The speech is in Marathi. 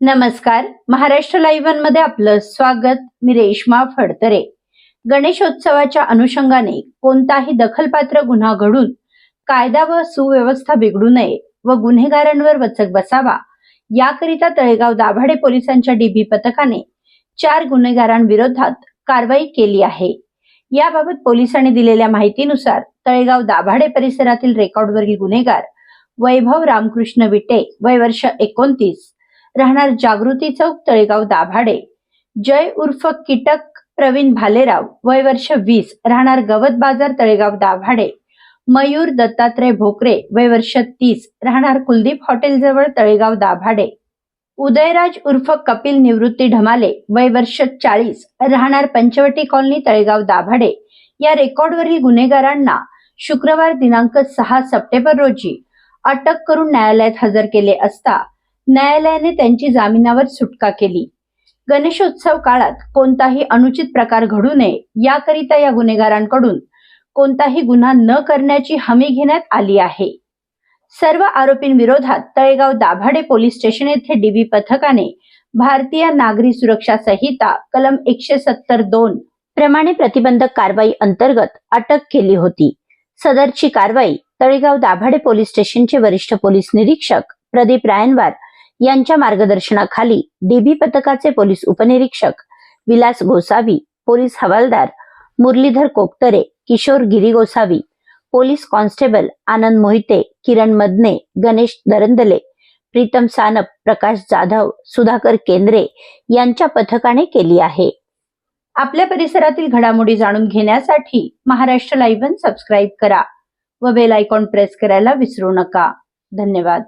नमस्कार. महाराष्ट्र लाईव्हमध्ये आपलं स्वागत. मी रेश्मा फडतरे. गणेशोत्सवाच्या अनुषंगाने कोणताही दखलपात्र गुन्हा घडून कायदा व सुव्यवस्था बिघडू नये व गुन्हेगारांवर वचक बसावा याकरिता तळेगाव दाभाडे पोलिसांच्या डीबी पथकाने चार गुन्हेगारांविरोधात कारवाई केली आहे. याबाबत पोलिसांनी दिलेल्या माहितीनुसार तळेगाव दाभाडे परिसरातील रेकॉर्डवरील गुन्हेगार वैभव रामकृष्ण विटे वय वर्ष एकोणतीस राहणार जागृती चौक तळेगाव दाभाडे. जय उर्फ कीटक प्रवीण भालेराव वय वर्ष वीस राहणार गवत बाजार तळेगाव दाभाडे. मयूर दत्तात्रय भोकरे वय वर्ष तीस राहणार कुलदीप हॉटेल जवळ तळेगाव दाभाडे. उदयराज उर्फ कपिल निवृत्ती ढमाले वय वर्ष चाळीस राहणार पंचवटी कॉलनी तळेगाव दाभाडे. या रेकॉर्डवरील गुन्हेगारांना शुक्रवार दिनांक सहा सप्टेंबर रोजी अटक करून न्यायालयात हजर केले असता न्यायालयाने त्यांची जामिनावर सुटका केली. गणेशोत्सव काळात कोणताही अनुचित प्रकार घडू नये याकरिता या गुन्हेगारांकडून कोणताही गुन्हा न करण्याची हमी घेण्यात आली आहे. सर्व आरोपींविरोधात तळेगाव दाभाडे पोलीस स्टेशन येथे डीबी पथकाने भारतीय नागरी सुरक्षा संहिता कलम एकशे सत्तर दोन प्रमाणे प्रतिबंधक कारवाई अंतर्गत अटक केली होती. सदरची कारवाई तळेगाव दाभाडे पोलीस स्टेशनचे वरिष्ठ पोलीस निरीक्षक प्रदीप रायनवार यांच्या मार्गदर्शनाखाली डीबी पथकाचे पोलीस उपनिरीक्षक विलास गोसावी पोलीस हवालदार मुरलीधर कोपतरे किशोर गिरी गोसावी पोलीस कॉन्स्टेबल आनंद मोहिते किरण मदने गणेश दरंदले प्रीतम सानप प्रकाश जाधव सुधाकर केंद्रे यांच्या पथकाने केली आहे. आपल्या परिसरातील घडामोडी जाणून घेण्यासाठी महाराष्ट्र लाईव्ह सबस्क्राईब करा व बेल आयकॉन प्रेस करायला विसरू नका. धन्यवाद.